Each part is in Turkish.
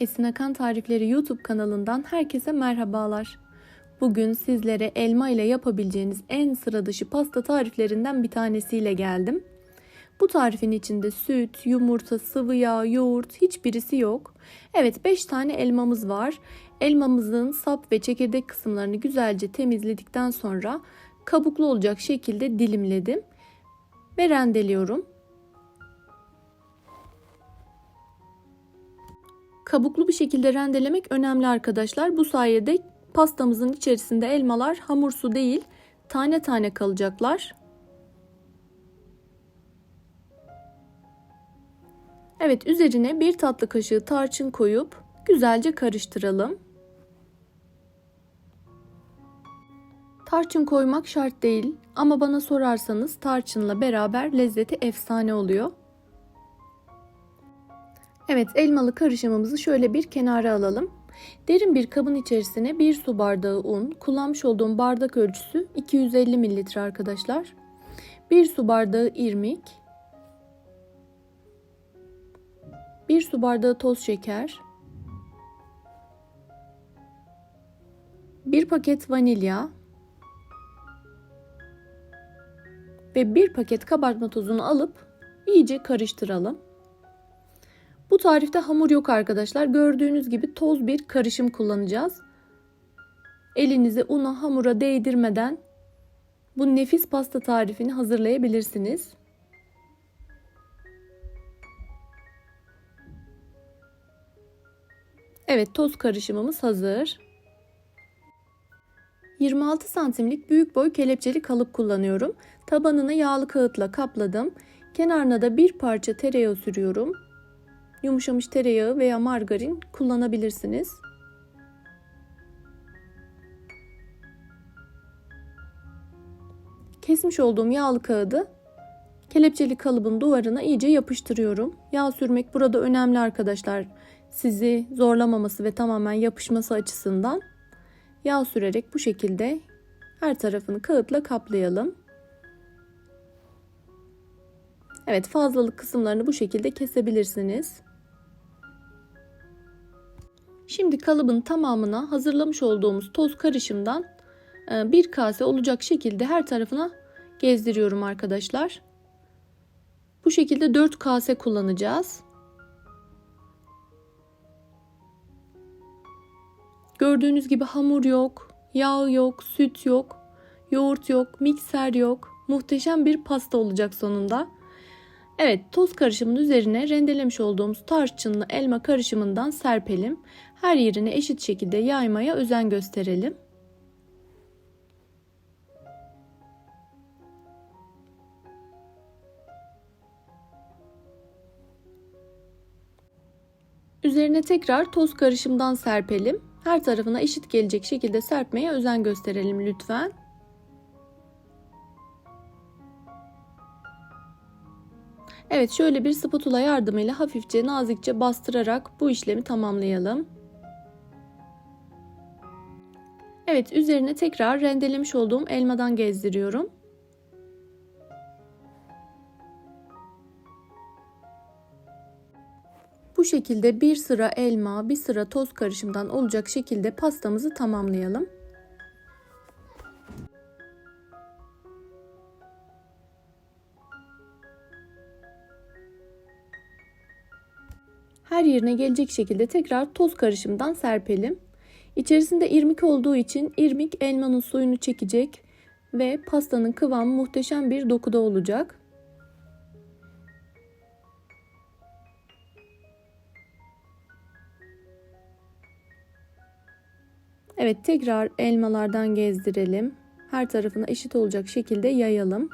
Esin Akan Tarifleri YouTube kanalından herkese merhabalar. Bugün sizlere elma ile yapabileceğiniz en sıra dışı pasta tariflerinden bir tanesiyle geldim. Bu tarifin içinde süt, yumurta, sıvı yağ, yoğurt hiçbirisi yok. Evet 5 tane elmamız var. Elmamızın sap ve çekirdek kısımlarını güzelce temizledikten sonra kabuklu olacak şekilde dilimledim ve rendeliyorum. Kabuklu bir şekilde rendelemek önemli arkadaşlar. Bu sayede pastamızın içerisinde elmalar hamursu değil, tane tane kalacaklar. Evet, üzerine bir tatlı kaşığı tarçın koyup güzelce karıştıralım. Tarçın koymak şart değil ama bana sorarsanız tarçınla beraber lezzeti efsane oluyor. Evet elmalı karışımımızı şöyle bir kenara alalım. Derin bir kabın içerisine 1 su bardağı un, kullanmış olduğum bardak ölçüsü 250 mililitre arkadaşlar. 1 su bardağı irmik, 1 su bardağı toz şeker, 1 paket vanilya ve 1 paket kabartma tozunu alıp iyice karıştıralım. Bu tarifte hamur yok arkadaşlar. Gördüğünüz gibi toz bir karışım kullanacağız. Elinizi una hamura değdirmeden bu nefis pasta tarifini hazırlayabilirsiniz. Evet toz karışımımız hazır. 26 santimlik büyük boy kelepçeli kalıp kullanıyorum. Tabanını yağlı kağıtla kapladım. Kenarına da bir parça tereyağı sürüyorum. Yumuşamış tereyağı veya margarin kullanabilirsiniz. Kesmiş olduğum yağlı kağıdı kelepçeli kalıbın duvarına iyice yapıştırıyorum. Yağ sürmek burada önemli arkadaşlar. Sizi zorlamaması ve tamamen yapışması açısından yağ sürerek bu şekilde her tarafını kağıtla kaplayalım. Evet fazlalık kısımlarını bu şekilde kesebilirsiniz. Kalıbın tamamına hazırlamış olduğumuz toz karışımdan e, bir kase olacak şekilde her tarafına gezdiriyorum arkadaşlar. Bu şekilde 4 kase kullanacağız. Gördüğünüz gibi hamur yok, yağ yok, süt yok, yoğurt yok, mikser yok. Muhteşem bir pasta olacak sonunda. Evet toz karışımın üzerine rendelemiş olduğumuz tarçınlı elma karışımından serpelim. Her yerine eşit şekilde yaymaya özen gösterelim. Üzerine tekrar toz karışımdan serpelim. Her tarafına eşit gelecek şekilde serpmeye özen gösterelim lütfen. Evet şöyle bir spatula yardımıyla hafifçe nazikçe bastırarak bu işlemi tamamlayalım. Evet üzerine tekrar rendelemiş olduğum elmadan gezdiriyorum. Bu şekilde bir sıra elma, bir sıra toz karışımdan olacak şekilde pastamızı tamamlayalım. Her yerine gelecek şekilde tekrar toz karışımdan serpelim. İçerisinde irmik olduğu için irmik elmanın suyunu çekecek ve pastanın kıvamı muhteşem bir dokuda olacak. Evet tekrar elmalardan gezdirelim. Her tarafına eşit olacak şekilde yayalım.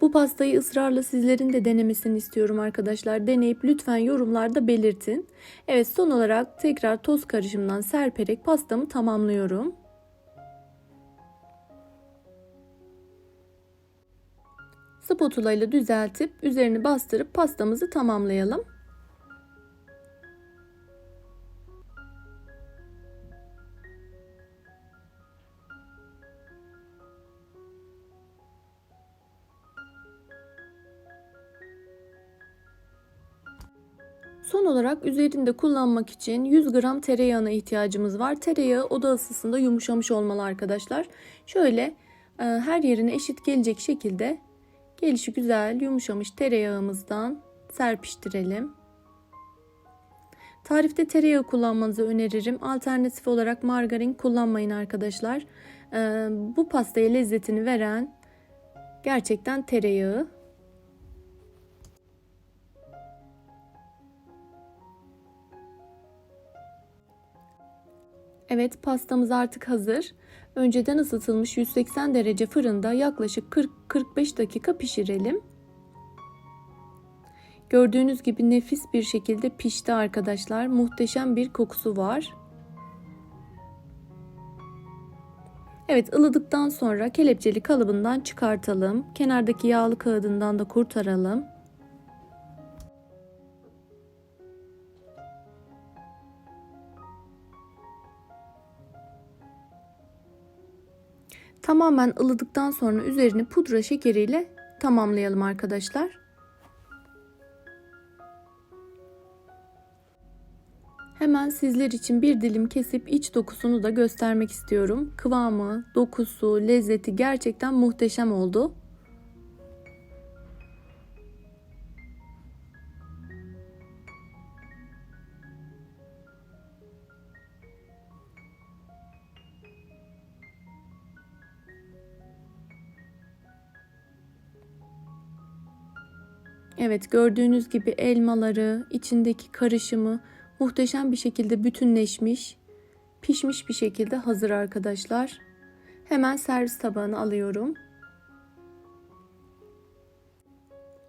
Bu pastayı ısrarla sizlerin de denemesini istiyorum arkadaşlar. Deneyip lütfen yorumlarda belirtin. Evet son olarak tekrar toz karışımdan serperek pastamı tamamlıyorum. Spatula ile düzeltip üzerini bastırıp pastamızı tamamlayalım. Son olarak üzerinde kullanmak için 100 gram tereyağına ihtiyacımız var. Tereyağı oda ısısında yumuşamış olmalı arkadaşlar. Şöyle e, her yerine eşit gelecek şekilde gelişi güzel yumuşamış tereyağımızdan serpiştirelim. Tarifte tereyağı kullanmanızı öneririm. Alternatif olarak margarin kullanmayın arkadaşlar. E, bu pastaya lezzetini veren gerçekten tereyağı. Evet pastamız artık hazır. Önceden ısıtılmış 180 derece fırında yaklaşık 40-45 dakika pişirelim. Gördüğünüz gibi nefis bir şekilde pişti arkadaşlar. Muhteşem bir kokusu var. Evet ılıdıktan sonra kelepçeli kalıbından çıkartalım. Kenardaki yağlı kağıdından da kurtaralım. Tamamen ılıdıktan sonra üzerini pudra şekeriyle tamamlayalım arkadaşlar. Hemen sizler için bir dilim kesip iç dokusunu da göstermek istiyorum. Kıvamı, dokusu, lezzeti gerçekten muhteşem oldu. Evet gördüğünüz gibi elmaları, içindeki karışımı muhteşem bir şekilde bütünleşmiş, pişmiş bir şekilde hazır arkadaşlar. Hemen servis tabağına alıyorum.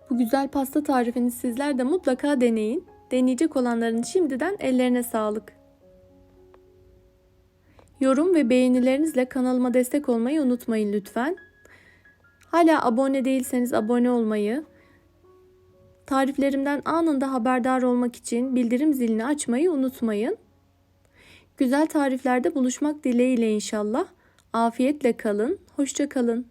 Bu güzel pasta tarifini sizler de mutlaka deneyin. Deneyecek olanların şimdiden ellerine sağlık. Yorum ve beğenilerinizle kanalıma destek olmayı unutmayın lütfen. Hala abone değilseniz abone olmayı, Tariflerimden anında haberdar olmak için bildirim zilini açmayı unutmayın. Güzel tariflerde buluşmak dileğiyle inşallah. Afiyetle kalın, hoşça kalın.